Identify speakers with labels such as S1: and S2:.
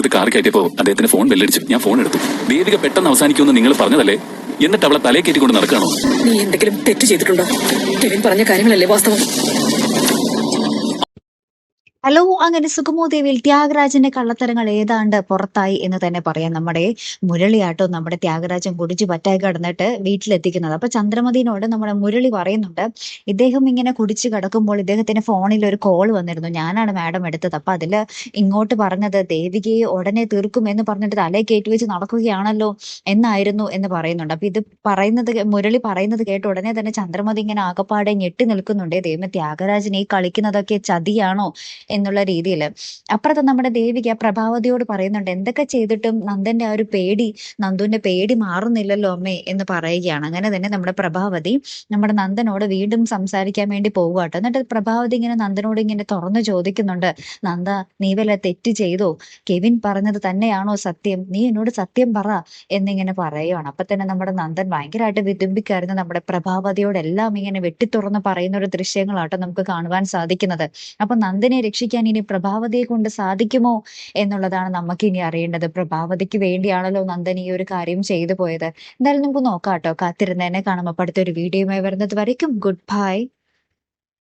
S1: ഇത് കാർ കയറ്റിയപ്പോ അദ്ദേഹത്തിന്റെ ഫോൺ ബെല്ലടിച്ചു ഞാൻ ഫോൺ എടുത്തു. ദേവിക പെട്ടെന്ന് അവസാനിക്കുമെന്ന് നിങ്ങൾ പറഞ്ഞതല്ലേ? എന്നിട്ട് അവളെ തലയെ കയറ്റിക്കൊണ്ട് നടക്കുകയാണോ?
S2: നീ എന്തെങ്കിലും തെറ്റ് ചെയ്തിട്ടുണ്ടോ? പറഞ്ഞ കാര്യങ്ങളല്ലേ വാസ്തവം?
S3: ഹലോ അങ്ങനെ സുഗമോദേവിയിൽ ത്യാഗരാജന്റെ കള്ളത്തരങ്ങൾ ഏതാണ്ട് പുറത്തായി എന്ന് തന്നെ പറയാം. നമ്മുടെ മുരളിയാട്ടോ നമ്മുടെ ത്യാഗരാജൻ കുടിച്ചു പറ്റായി കിടന്നിട്ട് വീട്ടിലെത്തിക്കുന്നത്. അപ്പൊ ചന്ദ്രമതിനോട് നമ്മുടെ മുരളി പറയുന്നുണ്ട് ഇദ്ദേഹം ഇങ്ങനെ കുടിച്ചു കിടക്കുമ്പോൾ ഇദ്ദേഹത്തിന്റെ ഫോണിൽ ഒരു കോൾ വന്നിരുന്നു. ഞാനാണ് മാഡം എടുത്തത്. അപ്പൊ അതിൽ ഇങ്ങോട്ട് പറഞ്ഞത് ദേവികയെ ഉടനെ തീർക്കും എന്ന് പറഞ്ഞിട്ട് തലേ കയറ്റി വെച്ച് നടക്കുകയാണല്ലോ എന്നായിരുന്നു എന്ന് പറയുന്നുണ്ട്. അപ്പൊ ഇത് പറയുന്നത് മുരളി പറയുന്നത് കേട്ട് ഉടനെ തന്നെ ചന്ദ്രമതി ഇങ്ങനെ ആകപ്പാടെ ഞെട്ടി നിൽക്കുന്നുണ്ട്. ദൈവം ത്യാഗരാജൻ ഈ കളിക്കുന്നതൊക്കെ ചതിയാണോ? എന്നുള്ള രീതിയിൽ അപ്പുറത്ത് നമ്മുടെ ദേവിക പ്രഭാവതിയോട് പറയുന്നുണ്ട് എന്തൊക്കെ ചെയ്തിട്ടും നന്ദന്റെ ആ ഒരു പേടി നന്ദുവിന്റെ പേടി മാറുന്നില്ലല്ലോ അമ്മേ എന്ന് പറയുകയാണ്. അങ്ങനെ തന്നെ നമ്മുടെ പ്രഭാവതി നമ്മുടെ നന്ദനോട് വീണ്ടും സംസാരിക്കാൻ വേണ്ടി പോവുകട്ടോ എന്നിട്ട് പ്രഭാവതി ഇങ്ങനെ നന്ദനോട് ഇങ്ങനെ തുറന്നു ചോദിക്കുന്നുണ്ട് നന്ദ നീ വല്ല തെറ്റ് ചെയ്തോ? കെവിൻ പറഞ്ഞത് തന്നെയാണോ സത്യം? നീ എന്നോട് സത്യം പറ എന്നിങ്ങനെ പറയുകയാണ് അപ്പൊ തന്നെ നമ്മുടെ നന്ദൻ ഭയങ്കരമായിട്ട് വിതുമ്പിക്കായിരുന്നു നമ്മുടെ പ്രഭാവതിയോടെല്ലാം ഇങ്ങനെ വെട്ടിത്തുറന്ന് പറയുന്ന ഒരു ദൃശ്യങ്ങളാട്ടോ നമുക്ക് കാണുവാൻ സാധിക്കുന്നത്. അപ്പൊ നന്ദനെ രക്ഷിക്കാൻ ഇനി പ്രഭാവതിയെ കൊണ്ട് സാധിക്കുമോ എന്നുള്ളതാണ് നമുക്ക് ഇനി അറിയേണ്ടത്. പ്രഭാവതിക്ക് വേണ്ടിയാണല്ലോ നന്ദൻ ഈ ഒരു കാര്യം ചെയ്തു പോയത്. എന്തായാലും നമുക്ക് നോക്കാം കേട്ടോ. കാത്തിരുന്നതിനെ കാണുമ്പോൾ അടുത്തൊരു വീഡിയോയുമായി വരുന്നത് വരയ്ക്കും. Good bye